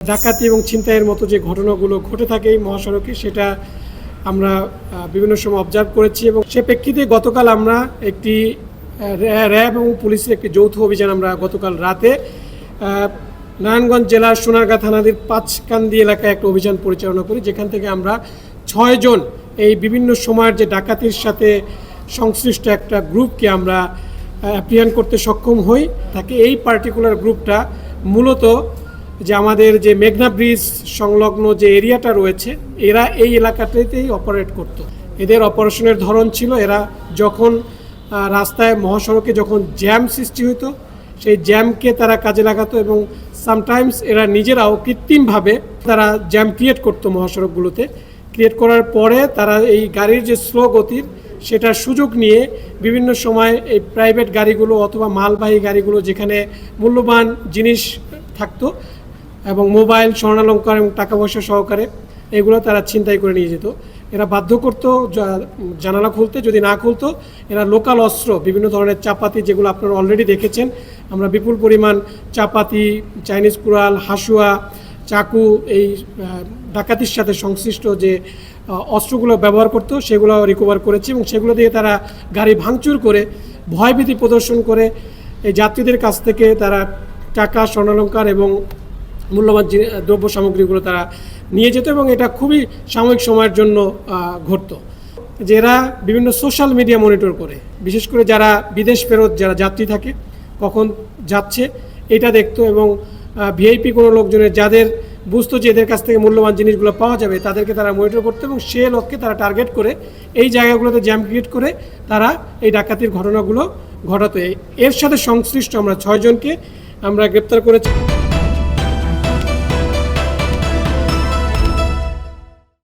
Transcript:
ডাকাতি এবং ছিনতাইয়ের মতো যে ঘটনাগুলো ঘটে থাকে এই মহাসড়কে, সেটা আমরা বিভিন্ন সময় অবজার্ভ করেছি এবং সে প্রেক্ষিতে গতকাল আমরা একটি র্যাব এবং পুলিশের একটি যৌথ অভিযান আমরা গতকাল রাতে নারায়ণগঞ্জ জেলার সোনারগাঁ থানাদের পাঁচকান্দি এলাকায় একটা অভিযান পরিচালনা করি, যেখান থেকে আমরা ছয়জন এই বিভিন্ন সময়ের যে ডাকাতির সাথে সংশ্লিষ্ট একটা গ্রুপকে আমরা অ্যাপ্রিয়ান করতে সক্ষম হই। তাকে এই পার্টিকুলার গ্রুপটা মূলত যে আমাদের যে মেঘনা ব্রিজ সংলগ্ন যে এরিয়াটা রয়েছে, এরা এই এলাকাটাতেই অপারেট করত। এদের অপারেশনের ধরন ছিল, এরা যখন রাস্তায় মহাসড়কে যখন জ্যাম সৃষ্টি হতো সেই জ্যামকে তারা কাজে লাগাতো এবং সামটাইমস এরা নিজেরাও কৃত্রিমভাবে তারা জ্যাম ক্রিয়েট করতো মহাসড়কগুলোতে ক্রিয়েট করার পরে তারা এই গাড়ির যে স্লো গতির, সেটার সুযোগ নিয়ে বিভিন্ন সময় এই প্রাইভেট গাড়িগুলো অথবা মালবাহী গাড়িগুলো যেখানে মূল্যবান জিনিস থাকতো এবং মোবাইল, স্বর্ণালঙ্কার এবং টাকা পয়সা সহকারে এগুলো তারা ছিনতাই করে নিয়ে যেত। এরা বাধ্য করতো জানালা খুলতে, যদি না খুলতো, এরা লোকাল অস্ত্র, বিভিন্ন ধরনের চাপাতি যেগুলো আপনারা অলরেডি দেখেছেন। আমরা বিপুল পরিমাণ চাপাতি, চাইনিজ কুড়াল, হাসুয়া, চাকু, এই ডাকাতির সাথে সংশ্লিষ্ট যে অস্ত্রগুলো ব্যবহার করতো, সেগুলো রিকভার করেছি এবং সেগুলো দিয়ে তারা গাড়ি ভাঙচুর করে, ভয়ভীতি প্রদর্শন করে, এই যাত্রীদের কাছ থেকে তারা টাকা, স্বর্ণালঙ্কার এবং মূল্যবান দ্রব্য সামগ্রীগুলো তারা নিয়ে যেত এবং এটা খুবই সাময়িক সময়ের জন্য ঘটতো। যে এরা বিভিন্ন সোশ্যাল মিডিয়া মনিটর করে, বিশেষ করে যারা বিদেশ ফেরত, যারা যাত্রী থাকে, কখন যাচ্ছে, এটা দেখতো এবং ভিআইপি কোনো লোকজনের যাদের বুঝতো যে এদের কাছ থেকে মূল্যবান জিনিসগুলো পাওয়া যাবে, তাদেরকে তারা মনিটর করতো এবং সে লক্ষ্যে তারা টার্গেট করে, এই জায়গাগুলোতে জ্যাম ক্রিয়েট করে তারা এই ডাকাতির ঘটনাগুলো ঘটাতো। এর সাথে সংশ্লিষ্ট আমরা ছয়জনকে আমরা গ্রেপ্তার করেছি।